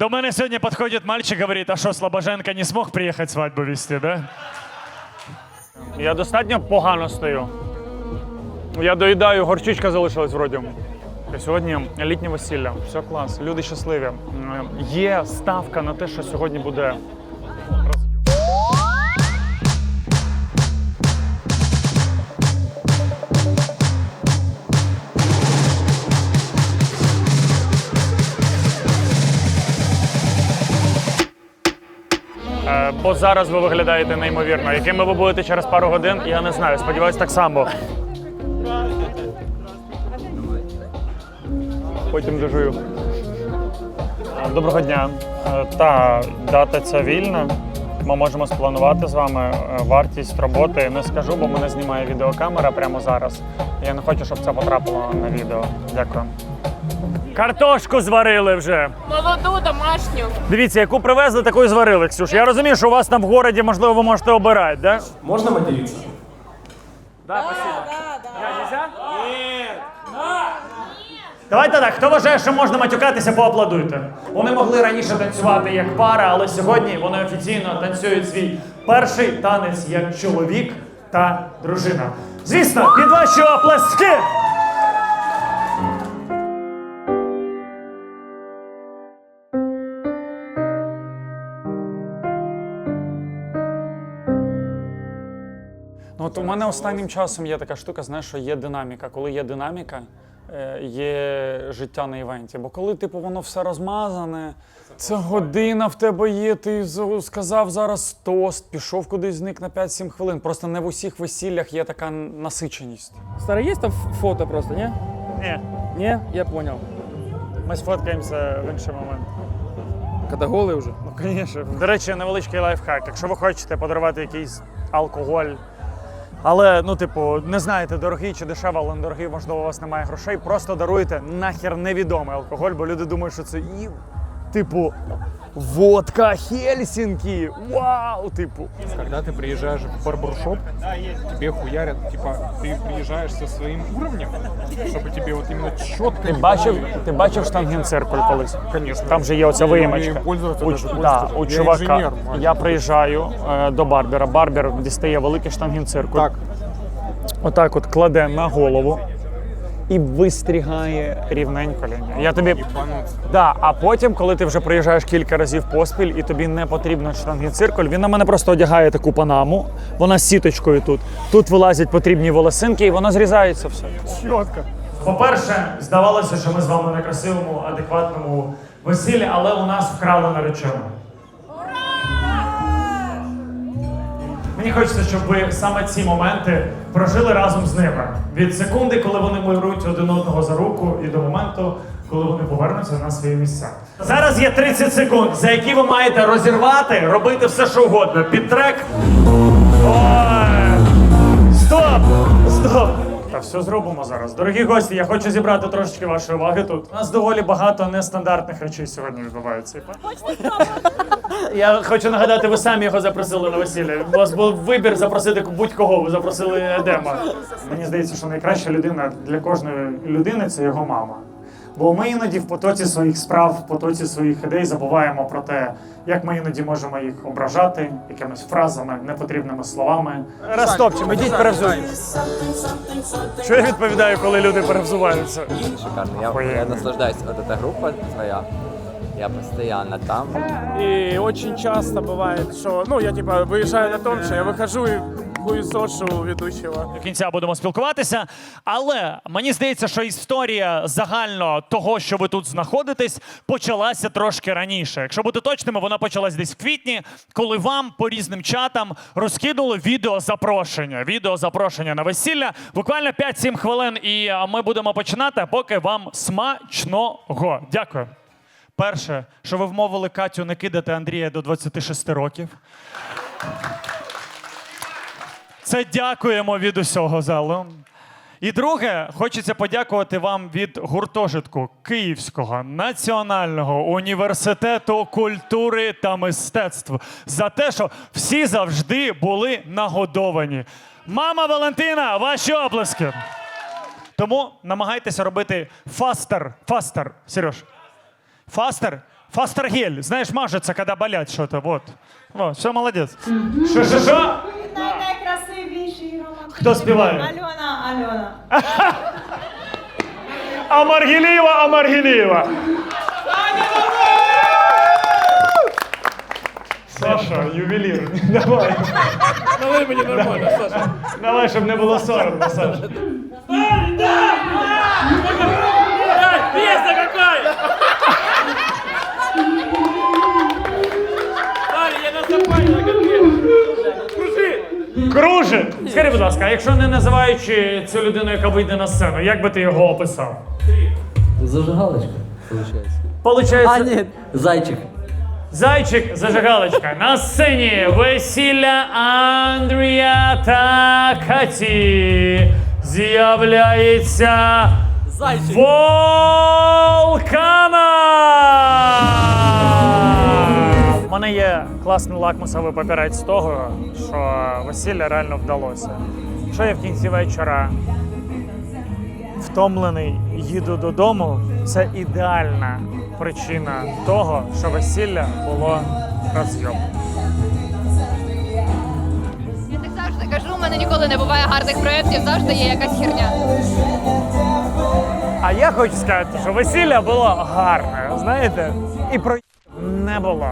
До мене сьогодні підходить мальчик, говорить, а що, Слобоженко не смог приїхати свадьбу вести, да? Я достатньо погано стою. Я доїдаю, горчичка залишилась вроді. І Сьогодні літнє весілля. Все клас, люди щасливі. Є ставка на те, що сьогодні буде Бо зараз ви виглядаєте неймовірно. Якими ви будете через пару годин, я не знаю. Сподіваюсь, так само. Потім дожую. Доброго дня. Е, Та дата ця вільна. Ми можемо спланувати з вами е, вартість роботи. Не скажу, бо мене знімає відеокамера прямо зараз. Я не хочу, щоб це потрапило на відео. Дякую. Картошку зварили вже. Молоду, домашню. Дивіться, яку привезли, таку і зварили, Ксюш. Я розумію, що у вас там в городі, можливо, ви можете обирати, да? Можно материться? Да, спасибо. Нельзя? Давайте так, хто вважає, що можна матюкатися, поаплодуйте. Вони могли раніше танцювати як пара, але сьогодні вони офіційно танцюють свій перший танець як чоловік та дружина. Звісно, під ваші оплески! От у мене останнім часом є така штука, знаєш, що є динаміка. Коли є динаміка, е, є життя на івенті. Бо коли, типу, воно все розмазане, це година в тебе є, ти сказав зараз тост, пішов кудись, зник на 5-7 хвилин. Просто не в усіх весіллях є така насиченість. Старый, есть там фото просто, не? Ні, Не? Я понял. ми сфоткаємося в інший момент. Когда голый уже. Ну, звісно. До речі, невеличкий лайфхак. Якщо ви хочете подарувати якийсь алкоголь, але, ну, типу, не знаєте, дорогий чи дешевий, але недорогий, можливо, у вас немає грошей, просто даруйте нахер невідомий алкоголь, бо люди думають, що це типу, водка Хельсінкі. Вау! Типу. Когда ты приезжаешь в барбершоп, тебе хуярят, типа, ты приезжаешь со своим уровнем, чтобы тебе вот именно четко... Ти бачив, ти бачив штангенциркуль колись? Конечно. Там же є оця Я умею виїмочка. пользоваться, У, даже да, пользоваться. у Я чувака. инженер, мать. я приїжджаю е, до барбера. Барбер дістає великий штангенциркуль. Так, Отак от кладе на голову і вистрігає рівненько лінію. Я тобі. Да, а потім, коли ти вже приїжджаєш кілька разів поспіль і тобі не потрібно штангенциркуль, він на мене просто одягає таку панаму, вона з сіточкою тут. Тут вилазять потрібні волосинки, і воно зрізається все. Четко. По-перше, здавалося, що ми з вами на красивому, адекватному весіллі, але у нас вкрали наречену. Мені хочеться, щоб ви саме ці моменти прожили разом з ними. Від секунди, коли вони беруть один одного за руку, і до моменту, коли вони повернуться на свої місця. Зараз є 30 секунд, за які ви маєте розірвати, робити все, що угодно. Під трек. Ой! Все зробимо зараз. Дорогі гості, я хочу зібрати трошечки вашої уваги тут. У нас доволі багато нестандартних речей сьогодні відбувається. Я хочу нагадати, ви самі його запросили на весілля. У вас був вибір запросити будь-кого. Ви запросили Едема. Мені здається, що найкраща людина для кожної людини це його мама. Бо ми іноді в потоці своїх справ, в потоці своїх ідей забуваємо про те, як ми іноді можемо їх ображати якимись фразами, непотрібними словами. Розтопчемо, йдіть перевзуйте. Що я відповідаю, коли люди перевзуваються? Шикарно. Я, Охуенно. я наслаждаюсь. Вот эта группа твоя, я постоянно там. И очень часто бывает, что, ну, я типа выезжаю на том, что я выхожу и хуесошу ведущего. До кінця будемо спілкуватися. Але мені здається, що історія загально того, що ви тут знаходитесь, почалася трошки раніше. Якщо бути точними, вона почалась десь в квітні, коли вам по різним чатам розкинули відео запрошення. Відео запрошення на весілля. Буквально 5-7 хвилин, і ми будемо починати, поки вам смачного. Дякую. Перше, що ви вмовили Катю не кидати Андрія до 26 років. Це дякуємо від усього залу. І друге, хочеться подякувати вам від гуртожитку Київського національного університету культури та мистецтв за те, що всі завжди були нагодовані. Мама Валентина, ваші оплески. Тому намагайтеся робити фастер. Фастер, Сереж. Фастер. Фастергель. Знаешь, мажется, когда болят что-то. Вот. Вот, все, молодец. Що, що, що? Хто співає? Альона, Альона. А Маргілєва, а Маргілєва. Саша, ювелір. Давай. Налий мені нормально, Саша. Давай, щоб не було соромно, Саша. Скажи, будь ласка, а якщо не називаючи цю людину, яка вийде на сцену, як би ти його описав? Зажигалочка, получается. Получається, А, нет, зайчик. зайчик, зажигалочка. На сцені весілля Андрія та Каті з'являється Зайчик. Волкана! У мене є класний лакмусовий папірець того, що весілля реально вдалося. Що я в кінці вечора втомлений, їду додому, це ідеальна причина того, що весілля було розйом. Я так завжди кажу, у мене ніколи не буває гарних проєктів, завжди є якась херня. А я хочу сказати, що весілля було гарне, знаєте, і про не було.